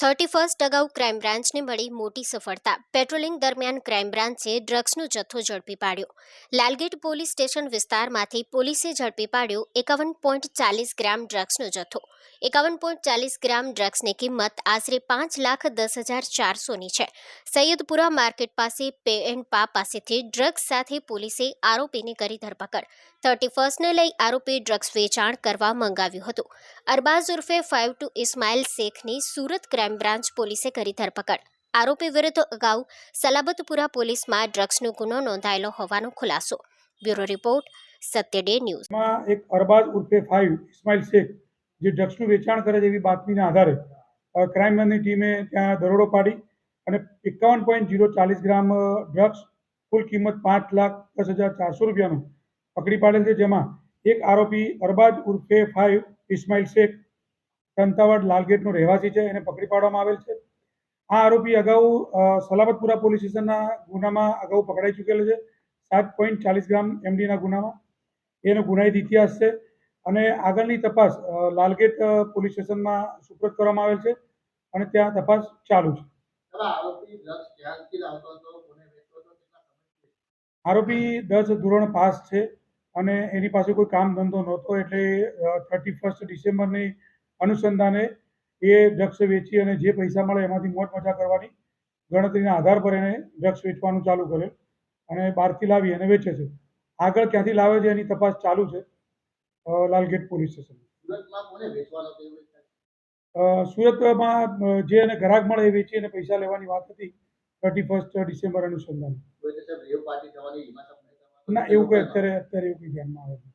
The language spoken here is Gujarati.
થર્ટી ફર્સ્ટ અગાઉ ક્રાઇમ બ્રાન્ચને મળી મોટી સફળતા. પેટ્રોલિંગ દરમિયાન ક્રાઇમ બ્રાન્ચે ડ્રગ્સનો જથ્થો ઝડપી પાડ્યો. લાલગેટ પોલીસ સ્ટેશન વિસ્તારમાંથી પોલીસે ઝડપી પાડ્યો એકાવન પોઈન્ટ ચાલીસ ગ્રામ ડ્રગ્સનો જથ્થો. એકાવન પોઈન્ટ ચાલીસ ગ્રામ ડ્રગ્સની કિંમત આશરે પાંચ લાખ દસ હજાર ચારસોની છે. સૈયદપુરા માર્કેટ પાસે પે એન્ડ પા પાસેથી ડ્રગ્સ સાથે પોલીસે આરોપીની કરી ધરપકડ. થર્ટી ફર્સ્ટને લઈ આરોપી ડ્રગ્સ વેચાણ કરવા મંગાવ્યું હતું. અરબાઝ ઉર્ફે ફાઇવ ટુ ઇસ્માઇલ શેખની સુરત ક્રાઇમ બ્રાન્ચ પોલીસે કરી ધરપકડ. આરોપી વિરુદ્ધ અગાઉ સલાબતપુરા પોલીસમાં ડ્રગ્સનો ગુનો નોંધાયેલો હોવાનો ખુલાસો. Bureau report, Satya day news. એક અરબાજ ઉર્ફે ફાઇવ ઇસ્માઇલ શેખ, જે ડ્રગ્સનું વેચાણ કરે છે એવી બાતમીના આધારે ક્રાઇમ બ્રાન્ચની ટીમે ત્યાં દરોડો પાડી અને એકાવન પોઈન્ટ જીરો ચાલીસ ગ્રામ ડ્રગ્સ, કુલ કિંમત પાંચ લાખ દસ હજાર ચારસો રૂપિયાનું પકડી પાડેલ છે. જેમાં એક આરોપી અરબાજ ઉર્ફે ફાઇવ ઇસ્માઇલ શેખ કંતાવાડ લાલગેટનો રહેવાસી છે એને પકડી પાડવામાં આવેલ છે. આ આરોપી અગાઉ સલામતપુરા પોલીસ સ્ટેશનના ગુનામાં અગાઉ પકડાઈ ચૂકેલો છે. સાત પોઈન્ટ ચાલીસ ગ્રામ એમડીના ગુનામાં. એનો ગુનાહિત ઇતિહાસ છે અને આગળની તપાસ લાલગેટ પોલીસ સ્ટેશનમાં સુપ્રત કરવામાં આવેલ છે અને ત્યાં તપાસ ચાલુ છે. આરોપી દસ ધોરણ પાસ છે અને એની પાસે કોઈ કામ ધંધો નહોતો એટલે થર્ટી ફર્સ્ટ ડિસેમ્બરની અનુસંધાને એ ડ્રગ્સ વેચી અને જે પૈસા મળે એમાંથી મોટ મજા કરવાની ગણતરીના આધાર પર એને ડ્રગ્સ વેચવાનું ચાલુ કરે અને બહારથી લાવી અને વેચે છે. આગળ ક્યાંથી લાવે છે એની તપાસ ચાલુ છે લાલગેટ પોલીસ સ્ટેશન. સુરતમાં જે એને ગ્રાહક મળે એ વેચી અને પૈસા લેવાની વાત હતી થર્ટી ફર્સ્ટ ડિસેમ્બર અનુસંધાન. ના એવું કંઈ અત્યારે અત્યારે એવું કંઈ ધ્યાનમાં આવે નહીં.